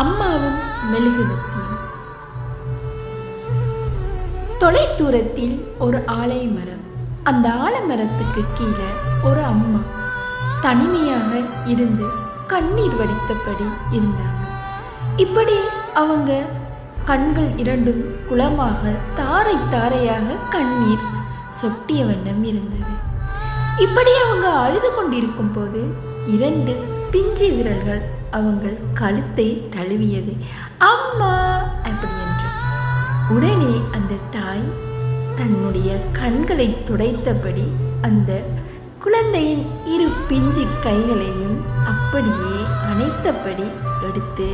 அம்மாவும் மெழுகுவர்த்தியும் தொலைதூரத்தில் ஒரு ஆலை மரம் அந்த ஆலமரத்துக்கு கீழே ஒரு அம்மா. தனிமையாக இருந்து கண்ணீர் வடித்தபடி இருந்தாங்க. இப்படி அவங்க கண்கள் இரண்டும் குளமாக தாரை தாரையாக கண்ணீர் சொட்டிய வண்ணம் இருந்தது. இப்படி அவங்க அழுது கொண்டிருக்கும் போது இரண்டு பிஞ்சு விரல்கள் அவங்கள் கழுத்தை தழுவியது. அம்மா! அப்படி என்று. உடனே அந்த தாய் தன்னுடைய கண்களை துடைத்தபடி அந்த குழந்தையின் இரு பிஞ்சு கைகளையும் அப்படியே அணைத்தபடி எடுத்து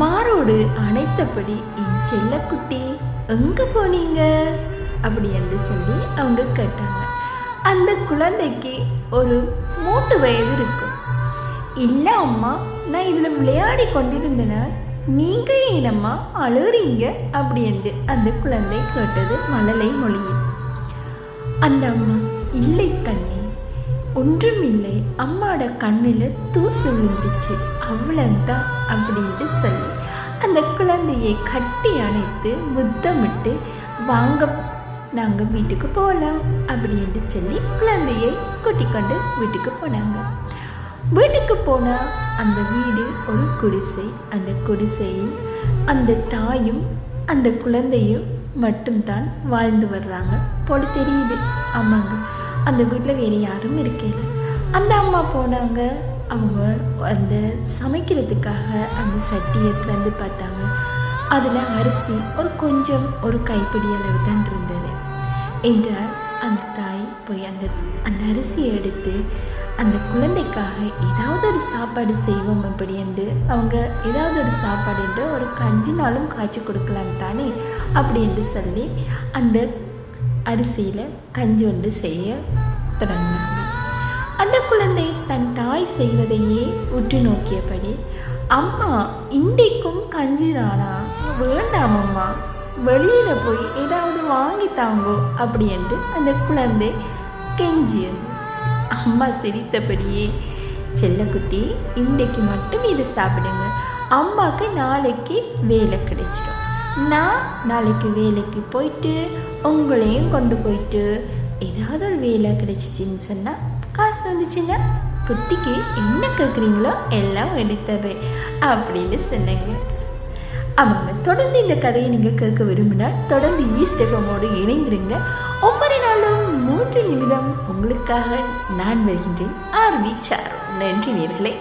மாரோடு அணைத்தபடி என் செல்லக்குட்டி எங்க போனீங்க? அப்படி என்று சொல்லி அவங்க கேட்டாங்க. அந்த குழந்தைக்கு ஒரு மூட்டு வயது இருக்கும். இல்லை அம்மா நான் இதில் விளையாடி கொண்டிருந்தனால் நீங்கள் ஏனம்மா அழுறீங்க? அப்படி என்று அந்த குழந்தை கேட்டது மழலை மொழியில். அந்த அம்மா இல்லை கண்ணே ஒன்றும் இல்லை அம்மாவோட கண்ணில் தூசு விழுந்துச்சு அவ்வளவுதான் அப்படின்ட்டு சொல்லி அந்த குழந்தையை கட்டி அணைத்து முத்தமிட்டு வாங்க நாங்கள் வீட்டுக்கு போகலாம் அப்படின்ட்டு சொல்லி குழந்தையை கூட்டிக்கொண்டு வீட்டுக்கு போனாங்க. வீட்டுக்கு போனால் அந்த வீடு ஒரு குடிசை. அந்த குடிசையில் அந்த தாயும் அந்த குழந்தையும் மட்டும்தான் வாழ்ந்து வர்றாங்க. போல தெரியுது. ஆமாங்க. அந்த வீட்டில் வேறு யாரும் இருக்கல அந்த அம்மா போனாங்க. அவங்க அந்த சமைக்கிறதுக்காக அந்த சட்டியை திறந்து பார்த்தாங்க. அதில் அரிசி ஒரு கொஞ்சம் ஒரு கைப்பிடி அளவு தான் இருந்தது. என்றால் அந்த தாய் போய் அந்த அந்த அரிசியை எடுத்து அந்த குழந்தைக்காக ஏதாவது ஒரு சாப்பாடு செய்வோம் அப்படி என்று அவங்க ஏதாவது ஒரு சாப்பாடு என்று ஒரு கஞ்சி நாளும் காய்ச்சி கொடுக்கலாம் தானே அப்படி என்று சொல்லி அந்த அரிசியில் கஞ்சி ஒன்று செய்ய தொடங்கினாங்க. அந்த குழந்தை தன் தாய் செய்வதையே உற்று நோக்கியபடி அம்மா இன்றைக்கும் கஞ்சி தானா? வேண்டாம் அம்மா. வெளியில் போய் தாங்கோ அப்படி என்று அந்த குழந்தை கெஞ்சியது. அம்மா சிரித்தபடியே செல்லக்குட்டி இன்றைக்கு மட்டும் இதை சாப்பிடுங்க. அம்மாவுக்கு நாளைக்கு வேலை கிடைச்சிடும். நான் நாளைக்கு வேலைக்கு போயிட்டு உங்களையும் கொண்டு போயிட்டு ஏதாவது ஒரு வேலை கிடைச்சிச்சின்னு சொன்னால் காசு வந்துச்சுன்னா குட்டிக்கு என்ன கேட்குறீங்களோ எல்லாம் எடுத்தது அப்படின்னு சொன்னாங்க. ஆமாங்க. தொடர்ந்து இந்த கதையை நீங்கள் கேட்க விரும்பினால் தொடர்ந்து ஈஸ்ட் எஃப்எம்மோடு இணைந்திருங்க. ஒவ்வொரு நாளும் மூன்று நிமிடம் உங்களுக்காக நான் வருகின்றேன். ஆர்வி சார் நன்றி நேர்களே.